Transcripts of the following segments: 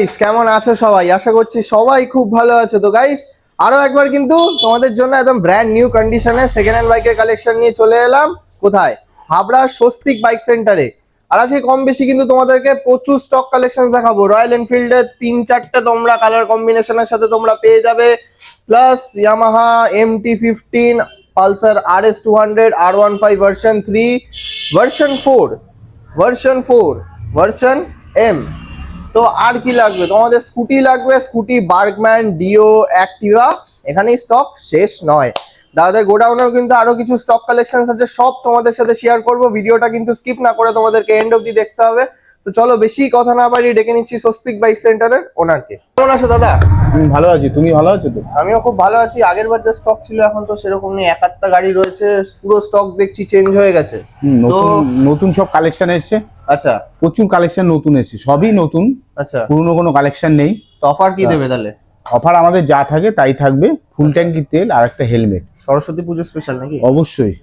Guys কেমন আছো সবাই? আশা করছি সবাই খুব ভালো আছো। তো গাইস আরও একবার কিন্তু তোমাদের জন্য একদম ব্র্যান্ড নিউ কন্ডিশনে সেকেন্ড হ্যান্ড বাইকের কালেকশন নিয়ে চলে এলাম। কোথায়? হাবড়া স্বস্তিক বাইক সেন্টারে আর আজকে কম বেশি কিন্তু তোমাদেরকে প্রচুর স্টক কালেকশন দেখাবো। রয়্যাল এনফিল্ডের তিন চারটে তোমরা কালার কম্বিনেশনের সাথে তোমরা পেয়ে যাবে। Plus Yamaha M T fifteen Pulsar R S two hundred R one five version three version four version four version M তো আর কি লাগবে? তোমাদের স্কুটি লাগবে, স্কুটি, বার্গম্যান, ডিও, অ্যাক্টিভা। এখানেই স্টক শেষ নয়। দাদাদের গোডাউনেও কিন্তু আরও কিছু স্টক কালেকশন আছে, সব তোমাদের সাথে শেয়ার করব। ভিডিওটা কিন্তু স্কিপ না করে তোমাদেরকে এন্ড অব্দি দেখতে হবে। তো চলো বেশি কথা না বাড়িয়ে ডেকে নিচ্ছি স্বস্তিক বাইক সেন্টারের ওনারকে। কেমন আছো দাদা? ভালো আছি। তুমি ভালো আছো তো? আমিও খুব ভালো আছি। আগের বার যে স্টক ছিল এখন তো সেরকম নেই। এক আধটা গাড়ি রয়েছে পুরো স্টক দেখছি চেঞ্জ হয়ে গেছে। তো নতুন সব কালেকশন এসছে। আচ্ছা। প্রচুর কালেকশন নতুন এসছে। সবই নতুন। আচ্ছা। পুরনো কোনো কালেকশন নেই। তো অফার কি দেবে তাহলে? অফার আমাদের যা থাকে তাই থাকবে। ফুল ট্যাঙ্কি তেল আর একটা হেলমেট সরস্বতী পুজো স্পেশাল নাকি? অবশ্যই।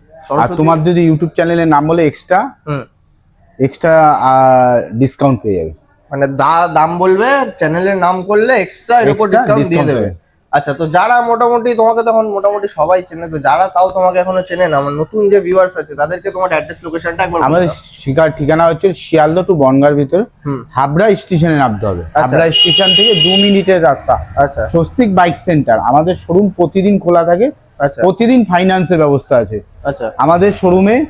আর তোমার যদি ইউটিউব চ্যানেলের নাম বলে এক্সট্রা হুম। এক্সট্রা ডিসকাউন্ট পেয়ে যাবে। মানে দা- দাম বলবে চ্যানেলের নাম করলে এক্সট্রা এর উপর ডিসকাউন্ট দিয়ে দেবে। আচ্ছা তো যারা মোটামুটি তোমাকে তখন মোটামুটি সবাই চেনে তো যারা তাও তোমাকে এখনও চেনে না আমার নতুন যে ভিউয়ার্স আছে তাদেরকে তোমার অ্যাড্রেস লোকেশনটা একবার আমাদের শিকার ঠিকানা হচ্ছে শিয়ালদা টু বনগার ভিতরে। হাবড়া স্টেশনে নামতে হবে। আচ্ছা। হাবড়া স্টেশন থেকে দু মিনিটের রাস্তা। আচ্ছা। স্বস্তিক বাইক সেন্টার আমাদের শোরুম প্রতিদিন খোলা থাকে। আচ্ছা। প্রতিদিন ফাইন্যান্সের ব্যবস্থা আছে। আচ্ছা। আমাদের শোরুমে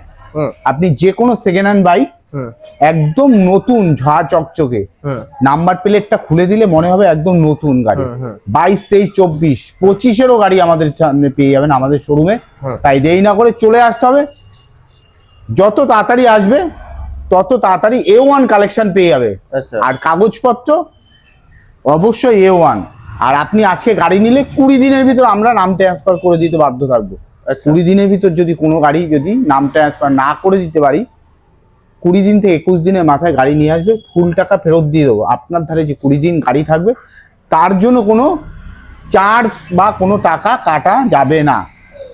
আপনি যে কোনো সেকেন্ড হ্যান্ড বাইক একদম নতুন ঝা চকচকে। নাম্বার প্লেটটা খুলে দিলে মনে হবে একদম নতুন গাড়ি। হুম। বাইশ তেইশ চব্বিশ পঁচিশেরও গাড়ি আমাদের সামনে পেয়ে যাবেন আমাদের শোরুমে তাই দেরি না করে চলে আসতে হবে। যত তাড়াতাড়ি আসবে তত তাড়াতাড়ি এ ওয়ান কালেকশন পেয়ে যাবে। আচ্ছা। আর কাগজপত্র অবশ্যই এ ওয়ান আর আপনি আজকে গাড়ি নিলে কুড়ি দিনের ভিতর আমরা নাম ট্রান্সফার করে দিতে বাধ্য থাকব। আচ্ছা। কুড়ি দিনের ভিতর যদি কোনো গাড়ি যদি নাম ট্রান্সফার না করে দিতে পারি কুড়ি দিন থেকে একুশ দিনের মাথায় গাড়ি নিয়ে আসবে ফুল টাকা ফেরত দিয়ে দেবো। আপনার ধারে যে কুড়ি দিন গাড়ি থাকবে, তার জন্য কোনো চার্জ বা কোনো টাকা কাটা যাবে না।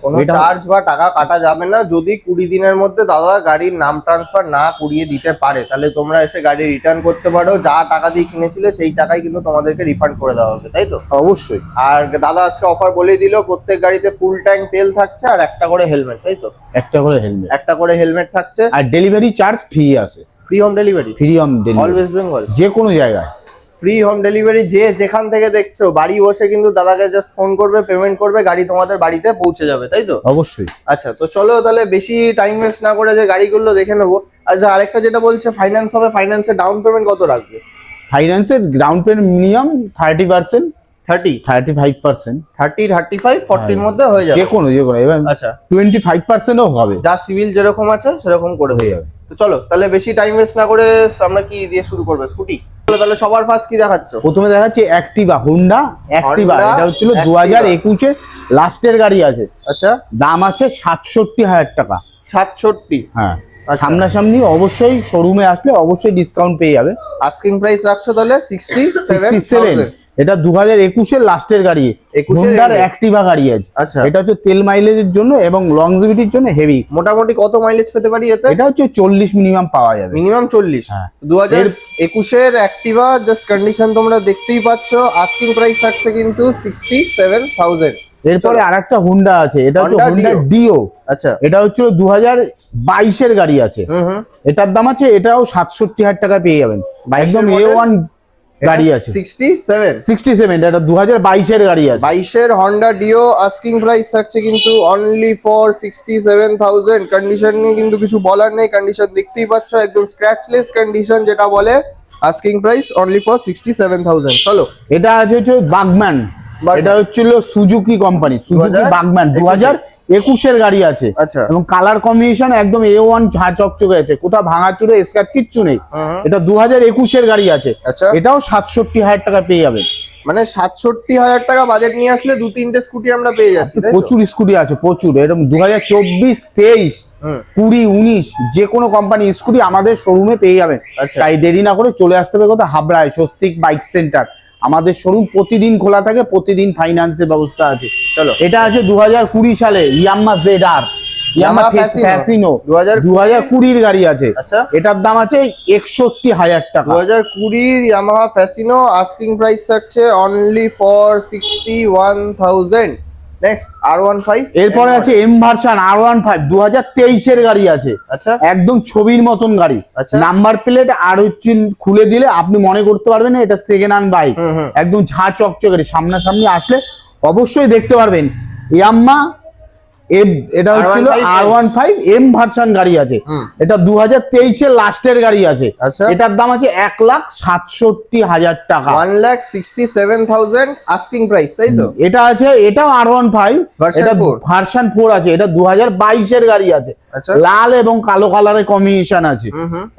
কোনো চার্জ বা টাকা কাটা যাবে না। যদি কুড়ি দিনের মধ্যে দাদা গাড়ির নাম ট্রান্সফার না করিয়ে দিতে পারে তাহলে তোমরা এসে গাড়ি রিটার্ন করতে পারো। যা টাকা দিয়ে কিনেছিলে সেই টাকাই কিন্তু তোমাদেরকে রিফান্ড করে দেওয়া হবে তাই তো? অবশ্যই। আর দাদা আজকে অফার বলে দিল প্রত্যেক গাড়িতে ফুল ট্যাঙ্ক তেল থাকছে আর একটা করে হেলমেট তাই তো? একটা করে হেলমেট একটা করে হেলমেট থাকছে। আর ডেলিভারি চার্জ ফ্রি আছে free home delivery free on all West Bengal যে কোনো জায়গায়। ফ্রি হোম ডেলিভারি যে যেখান থেকে দেখছ বাড়ি বসে কিন্তু দাদাকে জাস্ট ফোন করবে পেমেন্ট করবে গাড়ি তোমাদের বাড়িতে পৌঁছে যাবে তাই তো? অবশ্যই। আচ্ছা তো চলো তাহলে বেশি টাইম ওয়েস্ট না করে যে গাড়িগুলো দেখে নেব। আচ্ছা আরেকটা যেটা বলছে ফাইন্যান্স হবে ফাইন্যান্সের ডাউন পেমেন্ট কত রাখবে? ফাইন্যান্সের ground payment minimum thirty percent thirty thirty five percent thirty thirty five ফর্টির মধ্যে হয়ে যে যাবে। কোনো যে কোনো এবার আচ্ছা। টোয়েন্টি ফাইভ পার্সেন্টও হবে। যা সিভিল যেরকম আছে সেরকম করে হয়ে যাবে। তো চলো তাহলে বেশি টাইম ওয়েস্ট না করে আমরা কি দিয়ে শুরু করবে? স্কুটি? তাহলে সবার ফার্স্ট কি দেখাচ্ছ? প্রথমে দেখাচ্ছি অ্যাক্টিভা হুন্ডা অ্যাক্টিভা এটা হচ্ছিল। দু হাজার একুশে লাস্টের গাড়ি আছে। আচ্ছা। দাম আছে সাতষট্টি হাজার টাকা। সাতষট্টি? হ্যাঁ। আচ্ছা। সামনাসামনি অবশ্যই শোরুমে আসলে অবশ্যই ডিসকাউন্ট পেয়ে যাবে। আস্কিং প্রাইস রাখছো তাহলে সিক্সটি সেভেন এটা দু হাজার একুশের লাস্টের গাড়ি। 21 হুন্ডার অ্যাক্টিভা গাড়ি আছে আচ্ছা। এটা হচ্ছে তেল মাইলেজের জন্য এবং লংজিভিটির জন্য হেভি মোটামুটি কত মাইলেজ পেতে পারি এতে? এটা হচ্ছে চল্লিশ মিনিমাম পাওয়া যাবে। মিনিমাম চল্লিশ। হ্যাঁ। দু হাজার একুশের অ্যাক্টিভা জাস্ট কন্ডিশন তোমরা দেখতেই পাচ্ছ। আস্কিং প্রাইস থাকছে কিন্তু সিক্সটি সেভেন থাউজেন্ড এরপরে আর একটা হুন্ডা আছে। এটা হচ্ছে হুন্ডা ডিও আচ্ছা। এটা হচ্ছে দু হাজার বাইশের গাড়ি আছে। হুম হুম। এটার দাম আছে এটাও সাতষট্টি হাজার টাকা পেয়ে যাবেন। 22 একদম এ ওয়ান গাড়ি আছে। সিক্সটি সেভেন সিক্সটি সেভেন এটা দু হাজার বাইশের গাড়ি আছে। বাইশের হন্ডা ডিও আস্কিং প্রাইস থাকছে কিন্তু only for sixty seven thousand condition নিয়ে কিন্তু কিছু বলার নেই। কন্ডিশন দেখতেই পাচ্ছ একদম স্ক্র্যাচলেস কন্ডিশন যেটা বলে asking price only for sixty seven thousand চলো। এটা আছে হচ্ছে বাগম্যান। এটা হচ্ছিল সুজুকি কোম্পানি সুজুকি 2021 বাগম্যান দু হাজার একুশের গাড়ি আছে। আচ্ছা। এবং কালার কম্বিনেশন একদম এ ওয়ান চকচকে আছে কোথাও ভাঙা ভাঙাচুরে স্কার কিচ্ছু নেই। এটা দু হাজার একুশের গাড়ি আছে। আচ্ছা। এটাও সাতষট্টি হাজার টাকা পেয়ে যাবে মানে সাতষট্টি হাজার টাকা বাজেট নিয়ে আসলে দু তিনটে স্কুটি আমরা পেয়ে যাচ্ছি প্রচুর স্কুটি আছে প্রচুর। এরকম দু হাজার চব্বিশ তেইশ কুড়ি উনিশ যে কোনো কোম্পানি স্কুটি আমাদের শোরুমে পেয়ে যাবেন। আচ্ছা। তাই দেরি না করে চলে আসতে হবে কোথাও হাবড়ায় স্বস্তিক বাইক সেন্টার আমাদের শোরুম প্রতিদিন খোলা থাকে প্রতিদিন ফাইন্যান্সের ব্যবস্থা আছে। চলো। এটা আছে দু হাজার কুড়ি সালে Yamaha Z R Yamaha Yamaha Fascino. 2000 দু কুড়ির গাড়ি আছে। আচ্ছা। এটার দাম আছে একষট্টি হাজার টাকা। দু হাজার কুড়ির ইয়ামাহা ফ্যাসিনো আস্কিং প্রাইস থাকছে only for sixty one thousand next R one five এরপরে আছে M version R one five দু হাজার তেইশের গাড়ি আছে। আচ্ছা। একদম ছবির মতন গাড়ি। আচ্ছা। নাম্বার প্লেট আর হচ্ছে খুলে দিলে আপনি মনে করতে পারবেন না এটা সেকেন্ড হ্যান্ড বাইক। একদম ঝাঁ চকচকে সামনাসামনি আসলে অবশ্যই দেখতে পারবেন। ইয়াম্মা এম এটা হচ্ছিল R15 R one five M version গাড়ি আছে। এটা দু হাজার তেইশের লাস্টের গাড়ি আছে। আচ্ছা। এটার দাম আছে এক লাখ সাতষট্টি হাজার টাকা। One lakh sixty seven thousand asking price তাই তো? এটা আছে এটাও আর ওয়ান ফাইভ এটা। ভার্সন ফোর আছে এটা দু হাজার বাইশের গাড়ি আছে। আচ্ছা। লাল এবং কালো কালারের কম্বিনেশন আছে।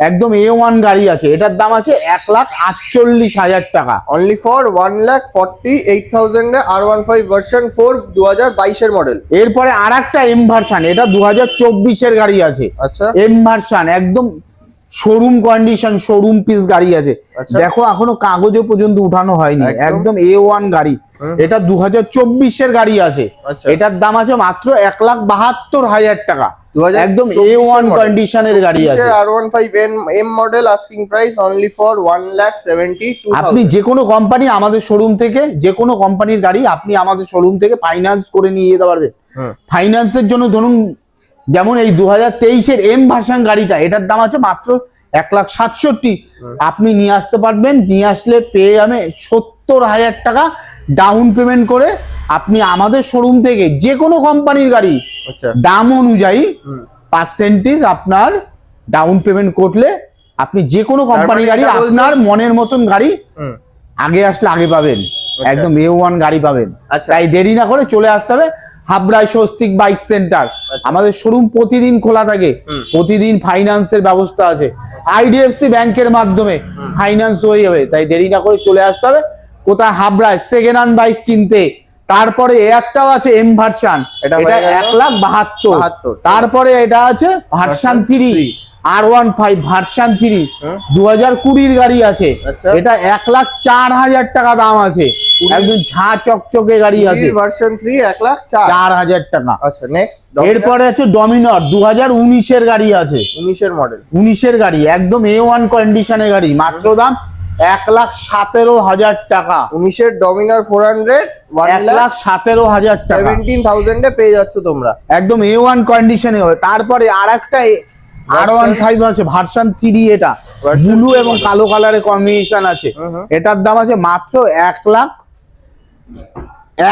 একদম এ ওয়ান গাড়ি আছে এটার দাম আছে এক লাখ আটচল্লিশ হাজার টাকা। Only for one lakh forty eight থাউজেন্ডে R one five version four দু হাজার বাইশের মডেল এরপরে আর একটা এম ভার্সান এটা দু হাজার চব্বিশের গাড়ি আছে। আচ্ছা। এম ভার্সান একদম শোরুম কন্ডিশন শোরুম পিস গাড়ি আছে। আচ্ছা। দেখো এখনও কাগজে পর্যন্ত উঠানো হয়নি। একদম। এ ওয়ান গাড়ি। এটা দু হাজার চব্বিশের গাড়ি আছে। আচ্ছা। এটার দাম আছে মাত্র এক লাখ বাহাত্তর হাজার টাকা। 2024 একদম এ ওয়ান কন্ডিশনের গাড়ি আছে। R one five N M model asking price only for one lakh seventy two আপনি যে কোনো কোম্পানি আমাদের শোরুম থেকে যে কোনো কোম্পানির গাড়ি আপনি আমাদের শোরুম থেকে ফাইন্যান্স করে নিয়ে যেতে পারবেন। ফাইন্যান্সের জন্য ধরুন যেমন এই দু হাজার তেইশের এম ভার্সন গাড়িটা এটার দাম আছে মাত্র এক লাখ সাতষট্টি। আপনি নিয়ে আসতে পারবেন নিয়ে আসলে পেয়ে যাবে সত্তর হাজার টাকা ডাউন পেমেন্ট করে আপনি আমাদের শোরুম থেকে যে কোনো কোম্পানির গাড়ি আচ্ছা। দাম অনুযায়ী পার্সেন্টেজ আপনার ডাউন পেমেন্ট করলে আপনি যে কোনো কোম্পানি মানে গাড়ি আপনার মনের মতন গাড়ি আগে আসলে আগে পাবেন। একদম এ ওয়ান গাড়ি পাবেন। আচ্ছা। তাই দেরি না করে চলে আসতে হবে হাবড়ায় স্বস্তিক বাইক সেন্টার। আমাদের শোরুম প্রতিদিন খোলা থাকে। প্রতিদিন ফাইন্যান্সের ব্যবস্থা আছে। আইডিএফসি ব্যাংকের মাধ্যমে ফাইন্যান্স হয়ে যাবে। তাই দেরি না করে চলে আসতে হবে। কোথায়? হাবড়ায় সেকেন্ড হ্যান্ড বাইক কিনতে। তারপরে একটাও আছে এম ভার্সান এটা এক লাখ বাহাত্তর। তারপরে এটা আছে version three R one five version three দু হাজার কুড়ির গাড়ি আছে। আচ্ছা। এটা এক লাখ চার হাজার টাকা দাম আছে। একদম ঝাঁ চকচকে গাড়ি আছে। ভার্সন থ্রি এক লাখ চার। হাজার টাকা। আচ্ছা নেক্সট এরপরে আছে ডমিনর দু হাজার উনিশের গাড়ি আছে। উনিশের মডেল উনিশের গাড়ি একদম এ ওয়ান কন্ডিশনের গাড়ি মাত্র দাম এক লাখ সতেরো হাজার টাকা। উনিশের ডমিনার ফোর হান্ড্রেড এক লাখ সতেরো হাজার সেভেন্টিন থাউজেন্ডে পেয়ে যাচ্ছ তোমরা। একদম এ ওয়ান কন্ডিশনে হবে। তারপরে আর একটা আর ওয়ান ফাইভ আছে ভার্সন থ্রি এটা। ব্লু এবং কালো কালারের কম্বিনেশন আছে। এটার দাম আছে মাত্র এক লাখ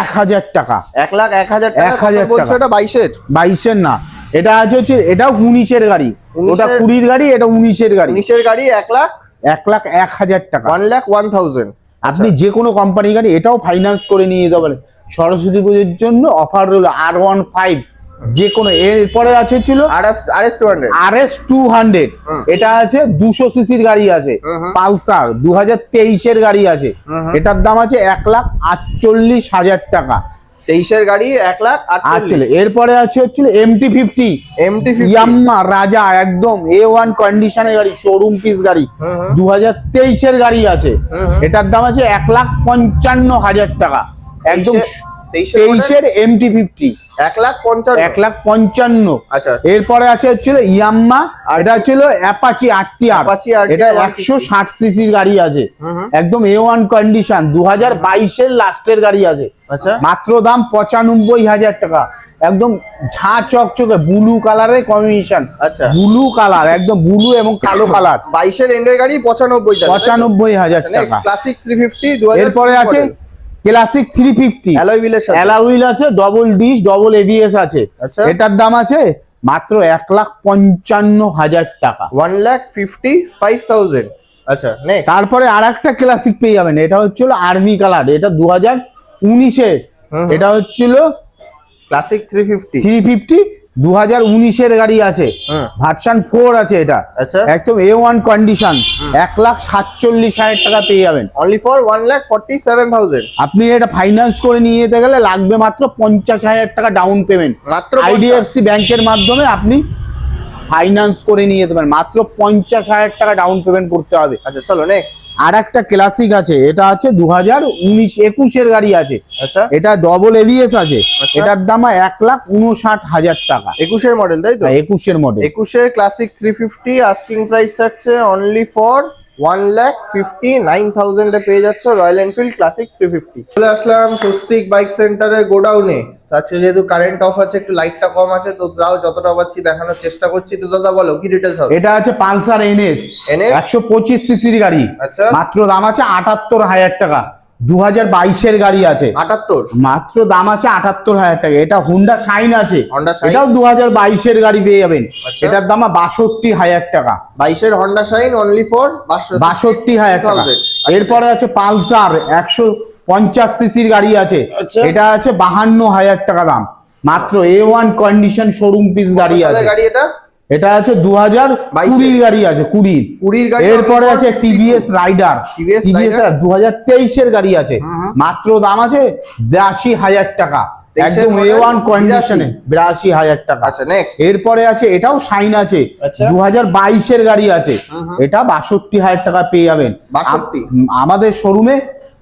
এক হাজার টাকা। এক লাখ এক হাজার এক হাজার বলছো এটা বাইশের? বাইশের না। এটা আছে হচ্ছে এটা উনিশের গাড়ি। ওটা কুড়ির গাড়ি এটা উনিশের গাড়ি। উনিশের গাড়ি এক লাখ এক লাখ এক হাজার টাকা। ওয়ান লাখ ওয়ান থাউজেন্ড আপনি যে কোনো কোম্পানি গাড়ি এটাও ফাইন্যান্স করে নিয়ে যেতে পারেন। সরস্বতী পুজোর জন্য অফার রইল আর ওয়ান ফাইভ যে কোনো এরপরে আছে ছিল R S two hundred R S two hundred এটা আছে দুশো সিসির গাড়ি আছে। পালসার দু হাজার তেইশের গাড়ি আছে। এটার দাম আছে এক লাখ আটচল্লিশ হাজার টাকা। তেইশের গাড়ি এক লাখ আটচল্লিশ। এরপরে আছে হচ্ছিল এমটি ফিফটি এমটি ইয়াম্মা রাজা একদম এ ওয়ান কন্ডিশনের গাড়ি শোরুম পিস গাড়ি। দু হাজার তেইশের গাড়ি আছে। এটার দাম আছে এক লাখ পঞ্চান্ন হাজার টাকা। একদম তেইশের এমটি ফিফটি এক লাখ পঞ্চান্ন। এক লাখ পঞ্চান্ন। আচ্ছা। এরপরে আছে হচ্ছিল ইয়াম্মা এটা ছিল অ্যাপাচি আটটি আর এটা একশো ষাট সিসির গাড়ি আছে। একদম এ ওয়ান কন্ডিশন দু হাজার বাইশের লাস্টের গাড়ি আছে। আচ্ছা। মাত্র দাম পঁচানব্বই হাজার টাকা। একদম ঝাঁ চকচকে ব্লু কালারের কম্বিনেশন আচ্ছা। ব্লু কালার একদম ব্লু এবং কালো কালার বাইশের এন্ডের গাড়ি পঁচানব্বই পঁচানব্বই হাজার টাকা। ক্লাসিক থ্রি ফিফটি এরপরে আছে ক্লাসিক থ্রি ফিফটি অ্যালাউইল আছে ডবল ডিশ ডবল এবিএস আছে। আচ্ছা। এটার দাম আছে মাত্র এক লাখ পঞ্চান্ন হাজার টাকা। One lakh fifty five thousand. আচ্ছা নেক্সট তারপরে আর একটা ক্লাসিক পেয়ে যাবেন এটা হচ্ছিল আর্মি কালার এটা দু হাজার উনিশের। হুম। এটা হচ্ছিল classic three fifty three fifty দু হাজার উনিশের গাড়ি আছে। হুম। ভার্সান ফোর আছে এটা। আচ্ছা। একদম এ ওয়ান কন্ডিশন এক লাখ সাতচল্লিশ হাজার টাকা পেয়ে যাবেন। Only for one lakh forty seven thousand আপনি এটা ফাইন্যান্স করে নিয়ে যেতে গেলে লাগবে মাত্র পঞ্চাশ হাজার টাকা ডাউন পেমেন্ট মাত্র আইডিএফসি ব্যাংকের মাধ্যমে আপনি ফাইন্যান্স করে নিয়ে যেতে পারেন। মাত্র পঞ্চাশ হাজার টাকা ডাউন পেমেন্ট করতে হবে। আচ্ছা চলো নেক্সট আর একটা ক্লাসিক আছে এটা আছে দু হাজার উনিশ একুশের গাড়ি আছে। আচ্ছা। এটা ডবল এভিএস আছে। আচ্ছা। এটার দাম এক লাখ উনষাট হাজার টাকা। একুশের মডেল তাই তো? একুশের মডেল একুশের classic three fifty asking price থাকছে only for one lakh fifty nine থাউজেন্ডে পেয়ে যাচ্ছ Royal Enfield classic three fifty চলে আসলাম স্বস্তিক বাইক সেন্টারের গোডাউনে। আজকে যেহেতু কারেন্ট অফ আছে একটু লাইটটা কম আছে তো তাও যতটা পাচ্ছি দেখানোর চেষ্টা করছি। তো দাদা বলো কি ডিটেলস হবে? এটা আছে পালসার এনএস এনএস একশো পঁচিশ সিসির গাড়ি। আচ্ছা। মাত্র দাম আছে আটাত্তর হাজার টাকা। দু হাজার বাইশের গাড়ি আছে। আটাত্তর? মাত্র দাম আছে আটাত্তর হাজার টাকা। এটা হুন্ডা শাইন আছে। এটাও দু হাজার বাইশের গাড়ি পেয়ে যাবেন। আচ্ছা। এটার দাম বাষট্টি হাজার টাকা। বাইশের হন্ডা শাইন অনলি ফর বাষট্টি হাজার টাকা। এরপরে আছে পালসার একশো পঞ্চাশ সিসির গাড়ি আছে। আচ্ছা। এটা আছে বাহান্ন হাজার টাকা দাম। মাত্র A one condition showroom piece গাড়ি আছে। গাড়ি এটা? এটা আছে দু হাজার। কুড়ির গাড়ি আছে কুড়ির। কুড়ির গাড়ি এরপরে আছে টিভিএস রাইডার। TVS Rider? দু হাজার তেইশের গাড়ি আছে। মাত্র দাম আছে বিরাশি হাজার টাকা। 23 একদম এ ওয়ান কন্ডিশনে বিরাশি। হাজার টাকা। আচ্ছা নেক্সট এরপরে আছে এটাও শাইন আছে। আচ্ছা। দু হাজার বাইশের গাড়ি আছে। এটা বাষট্টি হাজার টাকা পেয়ে যাবেন। 62 আমাদের শোরুমে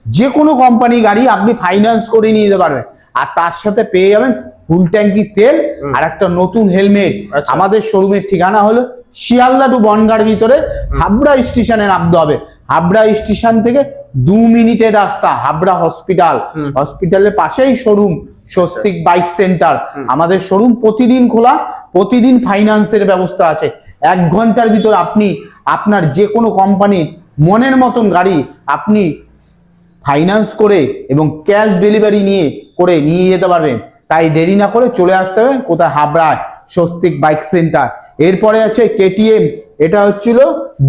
যে কোনো কোম্পানি গাড়ি আপনি ফাইন্যান্স করে নিয়ে যেতে পারবেন। আর তার সাথে পেয়ে যাবেন ফুল ট্যাঙ্কি তেল আর একটা নতুন হেলমেট। আচ্ছা। আমাদের শোরুমের ঠিকানা হলো শিয়ালদা টু বনগার ভিতরে হাবড়া স্টেশনে নামতে হবে। হাবড়া স্টেশন থেকে দু মিনিটের রাস্তা হাবড়া হসপিটাল। হসপিটালের পাশেই শোরুম স্বস্তিক বাইক সেন্টার। আমাদের শোরুম প্রতিদিন খোলা প্রতিদিন ফাইন্যান্সের ব্যবস্থা আছে। এক ঘণ্টার ভিতর আপনি আপনার যে কোনো কোম্পানির মনের মতন গাড়ি আপনি ফাইন্যান্স করে এবং ক্যাশ ডেলিভারি নিয়ে করে নিয়ে যেতে পারবেন। তাই দেরি না করে চলে আসতে হবে। কোথায়? হাবড়ায় স্বস্তিক বাইক সেন্টার। এরপরে আছে কেটিএম এটা হচ্ছিল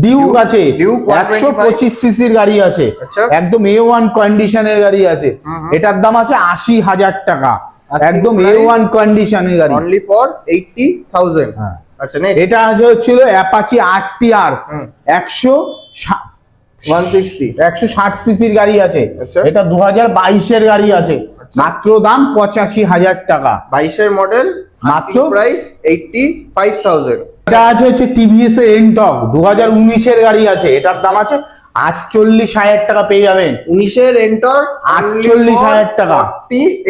ডিউক আছে। Duke 125 একশো পঁচিশ সিসির গাড়ি আছে। আচ্ছা। একদম এ ওয়ান কন্ডিশনের গাড়ি আছে। এটার দাম আছে আশি হাজার টাকা। একদম এ? ওয়ান কন্ডিশনের গাড়ি। Only for eighty thousand. আচ্ছা এটা আছে হচ্ছিল অ্যাপাচি আর টি আর একশো একশো ষাট সিসির গাড়ি আছে। আচ্ছা। এটা দু হাজার বাইশের গাড়ি আছে। আচ্ছা। মাত্র দাম পঁচাশি হাজার টাকা। বাইশের মডেল মাত্র? প্রাইস এইটটি ফাইভ থাউজেন্ড এটা আছে হচ্ছে টিভিএস এর এনটক দু হাজার উনিশের গাড়ি আছে। এটার দাম আছে আটচল্লিশ হাজার টাকা পেয়ে যাবেন। উনিশের এন্টর 48,000 টাকা।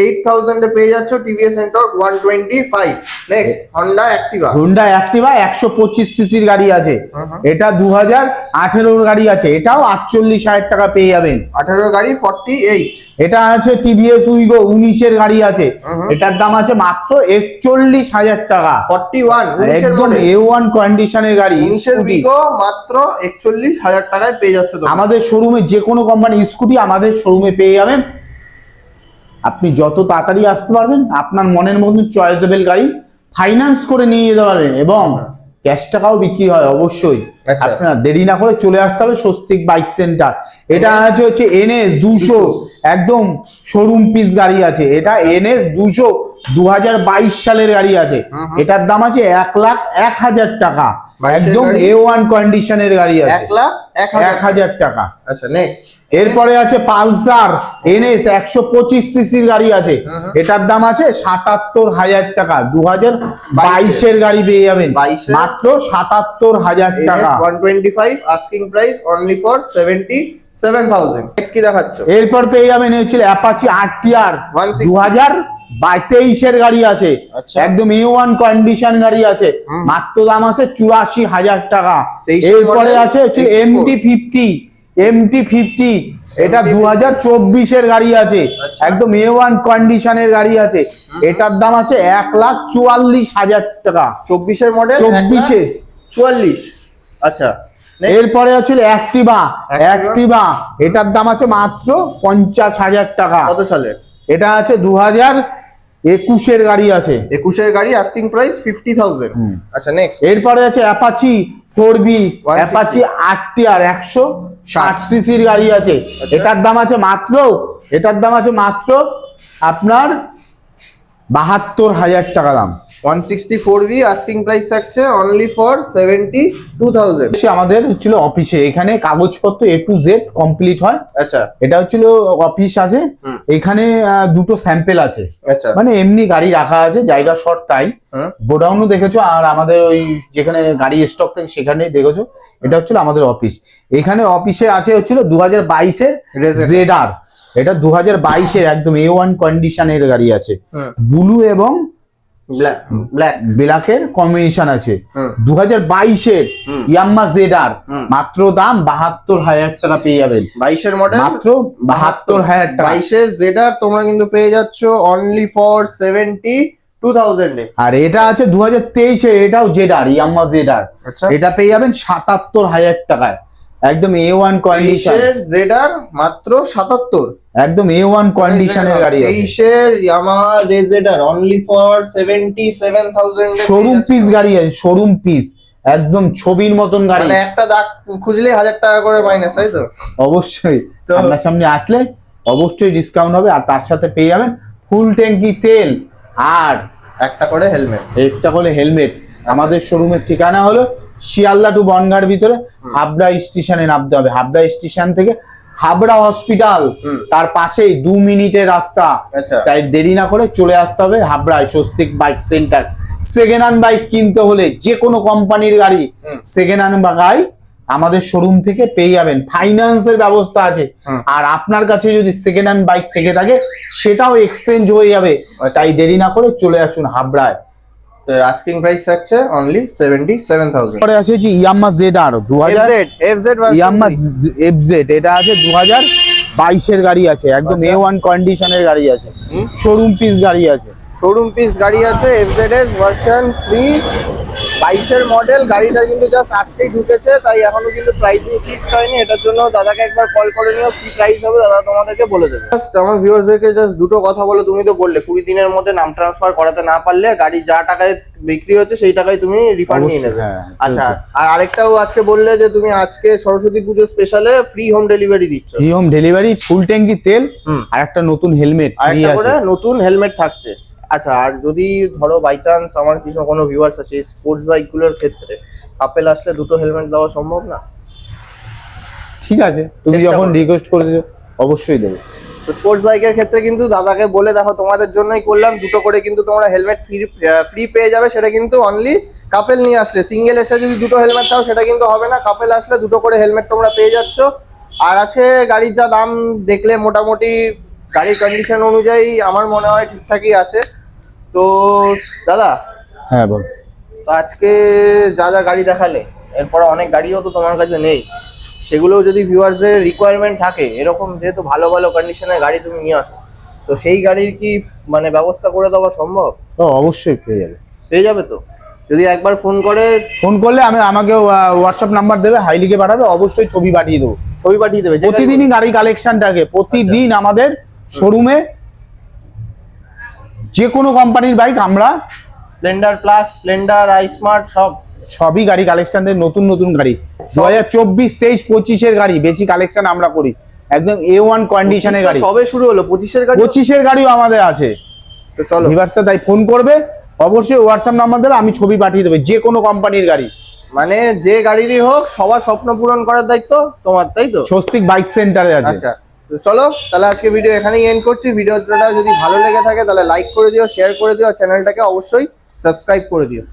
এইট থাউজেন্ডে পেয়ে যাচ্ছ TVS Ntorq one twenty five next Honda Activa Honda Activa একশো পঁচিশ সিসির গাড়ি আছে। এটা দু হাজার আঠেরোর গাড়ি আছে। এটাও আটচল্লিশ হাজার টাকা পেয়ে যাবেন। আঠারো গাড়ি ফর্টি এইট এটা আছে টিভিএস উইগো উনিশের গাড়ি আছে। এটার দাম আছে মাত্র একচল্লিশ হাজার টাকা। ফর্টি ওয়ান একদম এ ওয়ান কন্ডিশনের গাড়ি উনিশের। বিগো মাত্র একচল্লিশ হাজার টাকায় পেয়ে যাচ্ছ। আমাদের শোরুমে যে কোনো কোম্পানি স্কুটি আমাদের শোরুমে পেয়ে যাবেন। আপনি যত তাড়াতাড়ি আসতে পারবেন, আপনার মনের মতন চয়েসেবল গাড়ি ফাইন্যান্স করে নিয়ে যেতে পারবেন এবং ক্যাশ টাকাও বিক্রি হয় অবশ্যই। আচ্ছা। আপনার দেরি না করে চলে আসতে হবে স্বস্তিক বাইক সেন্টার। এটা আছে হচ্ছে এনএস দুশো। একদম শোরুম পিস গাড়ি আছে। এটা এনএস দুশো দু হাজার বাইশ সালের গাড়ি আছে। এটার দাম আছে এক লাখ এক হাজার টাকা। একদম এ ওয়ান কন্ডিশনের গাড়ি আছে। এক লাখ এক হাজার টাকা। আচ্ছা নেক্সট এরপরে আছে পালসার এনএস একশো পঁচিশ সিসির গাড়ি আছে। এটার দাম আছে সাতাত্তর হাজার টাকা দু হাজার বাইশের গাড়ি পেয়ে যাবেন। 22 মাত্র সাতাত্তর হাজার টাকা। One twenty five asking price only for seventy seven thousand কি দেখাচ্ছ? এরপর পেয়ে যাবেন এই হচ্ছিল অ্যাপাচি আর টি আর দু হাজার তেইশের গাড়ি আছে। আচ্ছা। একদম এ ওয়ান কন্ডিশন গাড়ি আছে। মাত্র দাম আছে চুরাশি হাজার টাকা। এরপরে আছে হচ্ছে 84 এমটি ফিফটি এমটি ফিফটি এটা দু হাজার চব্বিশের গাড়ি আছে। আচ্ছা। একদম এ ওয়ান কন্ডিশনের গাড়ি আছে। এটার দাম আছে এক লাখ চুয়াল্লিশ হাজার টাকা। চব্বিশের মডেল চব্বিশে। চুয়াল্লিশ। আচ্ছা। এরপরে হচ্ছিল অ্যাক্টিভা? অ্যাক্টিভা এটার দাম আছে মাত্র পঞ্চাশ হাজার টাকা। কত সালের? এটা আছে দু হাজার একুশের গাড়ি আছে। একুশের গাড়ি আস্কিং প্রাইস ফিফটি থাউজেন্ড আচ্ছা নেক্সট এরপরে আছে অ্যাপাচি ফোর বি অ্যাপাচি আটটি আর একশো ষাট। সিসির গাড়ি আছে। আচ্ছা। এটার দাম আছে মাত্র এটার দাম আছে মাত্র আপনার বাহাত্তর হাজার টাকা দাম। One sixty four V asking price থাকছে only for seventy two thousand সে আমাদের হচ্ছিল অফিসে এখানে কাগজপত্র এ টু জেড কমপ্লিট হয়। আচ্ছা। এটা হচ্ছিল অফিস আছে। এখানে দুটো স্যাম্পেল আছে। আচ্ছা। মানে এমনি গাড়ি রাখা আছে জায়গা শর্ট তাই। গোডাউনও দেখেছ আর আমাদের ওই যেখানে গাড়ি স্টক থাকে সেখানে দেখেছ। এটা হচ্ছিল আমাদের অফিস এখানে অফিসে আছে হচ্ছিল দু হাজার বাইশের। জেড আর এটা দু হাজার বাইশের একদম এ ওয়ান কন্ডিশনের গাড়ি আছে। ব্লু এবং ব্ল্যাক ব্ল্যাক ব্ল্যাকের কম্বিনেশন আছে। দু হাজার বাইশের ইয়াম্মা জেড আর মাত্র দাম বাহাত্তর হাজার টাকা পেয়ে যাবেন। বাইশের মডেল মাত্র বাহাত্তর হাজার টাকা। বাইশের জেডার তোমরা কিন্তু পেয়ে যাচ্ছ অনলি ফর সেভেন্টি টু থাউজেন্ডে আর এটা আছে দু হাজার তেইশের এটাও জেডার ইয়াম্মা জেডার এটা পেয়ে যাবেন সাতাত্তর হাজার টাকায়। একদম এ ওয়ান কন্ডিশন জেডার মাত্র সাতাত্তর। একদম এ ওয়ান কন্ডিশনের গাড়ি তেইশের Yamaha রেজেডার only for seventy seven thousand showroom piece গাড়ি আছে। শোরুম পিস একদম ছবির মতন গাড়ি। মানে একটা দাগ খুঁজলে হাজার টাকা করে মাইনাস তাই তো? অবশ্যই। তো- সামনাসামনি আসলে অবশ্যই ডিসকাউন্ট হবে আর তার সাথে পেয়ে যাবেন ফুল ট্যাঙ্কি তেল আর একটা করে হেলমেট একটা করে হেলমেট আমাদের শোরুমের ঠিকানা হলো শিয়ালদা টু বনগার ভিতরে হাবড়া স্টেশনে নামতে হবে। হাবড়া স্টেশন থেকে হাবড়া হসপিটাল তার পাশেই দু মিনিটের রাস্তা। আচ্ছা। তাই দেরি না করে চলে আসতে হবে হাবড়ায় Swastik bike center. Second hand bike কিনতে হলে যে কোনো কোম্পানির গাড়ি সেকেন্ড হ্যান্ড বাইক আমাদের শোরুম থেকে পেয়ে যাবেন। ফাইন্যান্সের ব্যবস্থা আছে। আর আপনার কাছে যদি সেকেন্ড হ্যান্ড বাইক থেকে থাকে সেটাও এক্সচেঞ্জ হয়ে যাবে। আচ্ছা। তাই দেরি না করে চলে আসুন হাবড়ায়। তো আস্কিং প্রাইস থাকছে অনলি সেভেন্টি সেভেন থাউজেন্ড পরে আছে যে ইয়াম্মা জেড আর দু হাজার এফজেড এফজেড ইয়াম্মা এফজেড এটা আছে দু হাজার বাইশের গাড়ি আছে একদম আচ্ছা। এ ওয়ান কন্ডিশনের গাড়ি আছে। শোরুম পিস গাড়ি আছে শোরুম পিস গাড়ি আছে এফজেড এস ভার্সন থ্রি বাইশের মডেল গাড়িটা কিন্তু জাস্ট আজকেই ঢুকেছে তাই এখনও কিন্তু প্রাইস ফিক্সড হয়নি। এটার জন্য দাদাকে একবার কল করে নিও কি প্রাইস হবে দাদা তোমাদেরকে বলে দেবে। জাস্ট আমার ভিউয়ার্সদেরকে জাস্ট দুটো কথা বলে তুমি তো বললে কুড়ি দিনের মধ্যে নাম ট্রান্সফার করাতে না পারলে গাড়ি যা টাকায় বিক্রি হচ্ছে সেই টাকায় তুমি রিফান্ড নিয়ে নেবে। হ্যাঁ, আচ্ছা আর আরেকটাও আজকে বললে যে তুমি আজকে সরস্বতী পুজো স্পেশালে ফ্রি হোম ডেলিভারি দিচ্ছ। ফ্রি হোম ডেলিভারি ফুল ট্যাঙ্কি তেল হুম। আর একটা নতুন হেলমেট আর একটা করে নতুন হেলমেট থাকছে। আচ্ছা আর যদি ধরো বাই চান্স আমার কিছু কোনো ভিউয়ার্স আছে স্পোর্টস বাইকগুলোর ক্ষেত্রে কাপেল আসলে দুটো হেলমেট দেওয়া সম্ভব না? ঠিক আছে তুমি যখন করো। রিকোয়েস্ট করেছ অবশ্যই দেবো। তো স্পোর্টস বাইকের ক্ষেত্রে কিন্তু দাদাকে বলে দেখো তোমাদের জন্যই করলাম দুটো করে কিন্তু তোমরা হেলমেট ফ্রি ফ্রি পেয়ে যাবে সেটা কিন্তু অনলি কাপেল নিয়ে আসলে। সিঙ্গেল এসে যদি দুটো হেলমেট চাও সেটা কিন্তু হবে না। কাপেল আসলে দুটো করে হেলমেট তোমরা পেয়ে যাচ্ছ। আর আছে গাড়ির যা দাম দেখলে মোটামুটি গাড়ির কন্ডিশন অনুযায়ী আমার মনে হয় ঠিকঠাকই আছে। তো দাদা? হ্যাঁ বল। তো আজকে যা যা গাড়ি দেখালে এরপরে অনেক গাড়িও তো তোমার কাছে নেই সেগুলোও যদি ভিউয়ার্সদের রিকোয়ারমেন্ট থাকে এরকম যেহেতু ভালো ভালো কন্ডিশনের গাড়ি তুমি নিয়ে আসো তো সেই গাড়ির কি মানে ব্যবস্থা করে দেওয়া সম্ভব? অবশ্যই পেয়ে যাবে। পেয়ে যাবে তো? যদি একবার ফোন করে ফোন করলে আমি আমাকে হোয়াটসঅ্যাপ নাম্বার দেবে হাইলিকে পাঠাবে অবশ্যই ছবি পাঠিয়ে দেবো। ছবি পাঠিয়ে দেবে প্রতিদিনই গাড়ি কালেকশন থাকে প্রতিদিন আমাদের শোরুমে যে কোনো কোম্পানির বাইক আমরা Splendor plus Splendor I smart সব। সবই গাড়ি কালেকশন নতুন নতুন গাড়ি। দু হাজার চব্বিশ তেইশ পঁচিশের গাড়ি বেশি কালেকশন আমরা করি। একদম এ ওয়ান কন্ডিশনের গাড়ি। সবে শুরু হলো পঁচিশের গাড়ি পঁচিশের গাড়িও আমাদের আছে। তো চলো। ভিভার্সে তাই ফোন করবে। অবশ্যই হোয়াটসঅ্যাপ নাম্বার দেবে আমি ছবি পাঠিয়ে দেবো যে কোনো কোম্পানির গাড়ি। মানে যে গাড়িরই হোক সবার স্বপ্ন পূরণ করার দায়িত্ব তোমার তাই তো? স্বস্তিক বাইক সেন্টারে আছে। আচ্ছা। চলো, তাহলে আজকে ভিডিও এখানেই এন্ড করছি। ভিডিওটা যদি ভালো লেগে থাকে, তাহলে লাইক করে দিও শেয়ার করে দিও চ্যানেলটাকে অবশ্যই সাবস্ক্রাইব করে দিও।